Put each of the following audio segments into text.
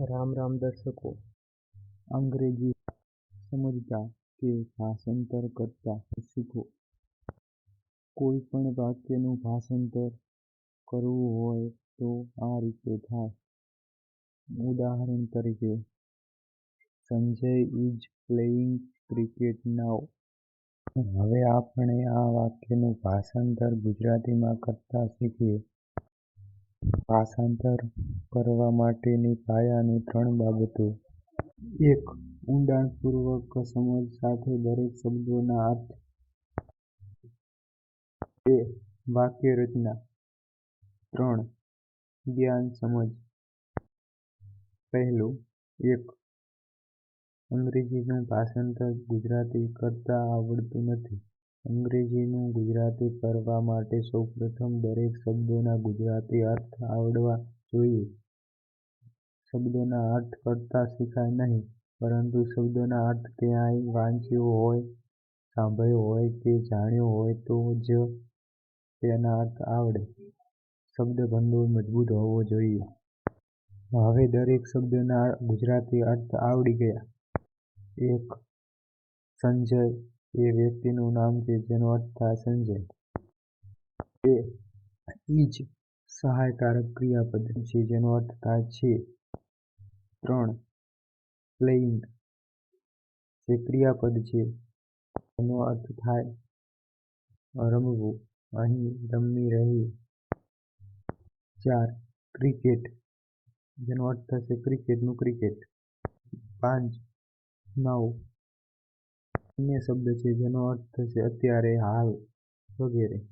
રામ રામ દર્શકો. અંગ્રેજી સમજતા કે ભાષાંતર કરતા શીખો. કોઈ પણ વાક્યનું ભાષાંતર કરવું હોય તો આ રીતે થાય. ઉદાહરણ તરીકે, Sanjay is playing cricket now હવે આપણે આ વાક્યનું ભાષાંતર ગુજરાતીમાં કરતા શીખીએ. ભાષાંતર કરવા માટેની પાયાની ત્રણ બાબતો. એક, ઊંડાણપૂર્વક સમજ સાથે દરેક શબ્દોના અર્થ. બે, વાક્યરચના. ત્રણ, જ્ઞાન સમજ. પહેલું, એક, અંગ્રેજીનું ભાષાંતર ગુજરાતી કરતા આવડતું નથી. અંગ્રેજીનું ગુજરાતી કરવા માટે સૌપ્રથમ દરેક શબ્દોના ગુજરાતી અર્થ આવડવા જોઈએ. શબ્દોના અર્થ કરતા શીખાય નહીં, પરંતુ શબ્દોના અર્થ ક્યાંય વાંચ્યો હોય, સાંભળ્યો હોય કે જાણ્યો હોય તો જ તેના અર્થ આવડે. શબ્દભંડોળ મજબૂત હોવો જોઈએ. હવે દરેક શબ્દના ગુજરાતી અર્થ આવડી ગયા. એક સંજય એ વ્યક્તિનું નામ છે જેનો અર્થ થાય સંજય. બે જ સહાયકારક ક્રિયાપદ છે, જેનો અર્થ થાય છે ત્રણ પ્લેઇંગ. જે ક્રિયાપદ છે જેનો અર્થ થાય રમવું. અહીં રમી રહી. ચાર ક્રિકેટ. જેનો અર્થ થશે ક્રિકેટનું ક્રિકેટ. પાંચ નાઉ અન્ય શબ્દ છે, જેનો અર્થ થશે અત્યારે, હાલ, વગેરે.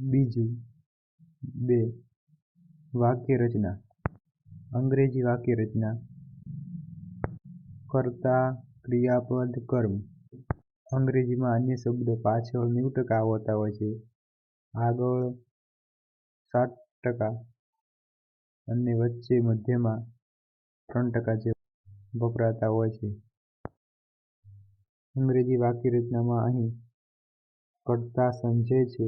બીજું, બે, વાક્યરચના. અંગ્રેજી વાક્યરચના. કર્તા, ક્રિયાપદ, કર્મ. અંગ્રેજીમાં અન્ય શબ્દ પાછળ નેવું ટકા આવતા હોય છે. આગળ, સાત ટકા. અને વચ્ચે, મધ્યમાં, ત્રણ ટકા જેવા વપરાતા હોય છે. અંગ્રેજી વાક્યરચનામાં અહીં કર્તા સંજય છે.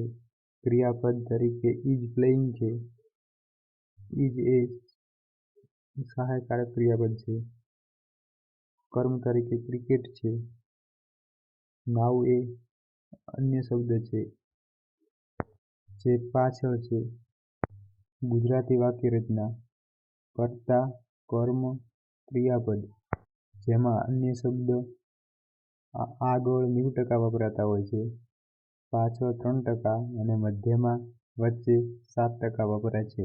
ક્રિયાપદ તરીકે ઇઝ પ્લેઇંગ છે. ઇઝ એ સહાયકારક ક્રિયાપદ છે. કર્મ તરીકે ક્રિકેટ છે. નાઉ એ અન્ય શબ્દ છે. જે પાછળ છે. ગુજરાતી વાક્યરચના કર્તા કર્મ ક્રિયાપદ, જેમાં અન્ય શબ્દ આગળ નેવું ટકા વપરાતા હોય છે. પાછળ ત્રણ ટકા અને મધ્યમાં વચ્ચે સાત ટકા વપરાય છે.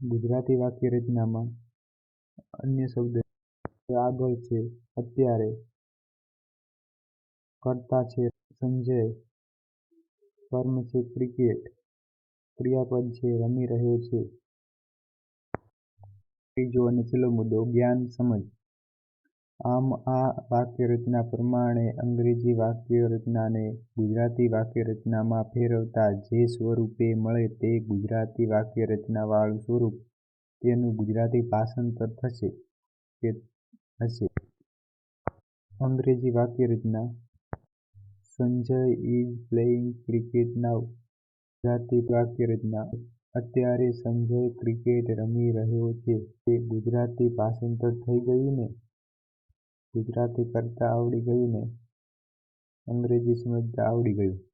ગુજરાતી વાક્યરચનામાં અન્ય શબ્દ આગળ છે, અત્યારે કર્તા છે સંજય, કર્મ છે ક્રિકેટ, ક્રિયાપદ છે રમી રહ્યો છે. ત્રીજો અને છેલ્લો મુદ્દો, જ્ઞાન સમજ. આમ આ વાક્યરચના પ્રમાણે અંગ્રેજી વાક્યરચનાને ગુજરાતી વાક્યરચનામાં ફેરવતા જે સ્વરૂપે મળે તે ગુજરાતી વાક્યરચનાવાળું સ્વરૂપ તેનું ગુજરાતી ભાષાંતર થશે કે હશે. અંગ્રેજી વાક્યરચના Sanjay is playing cricket now. Gujarati વાક્યરચના. અત્યારે સંજય ક્રિકેટ રમી રહ્યો છે. તે ગુજરાતી ભાષાંતર થઈ ગયું ને? ગુજરાતી કરતાં આવડી ગયું ને? અંગ્રેજી સમજતા આવડી ગયું.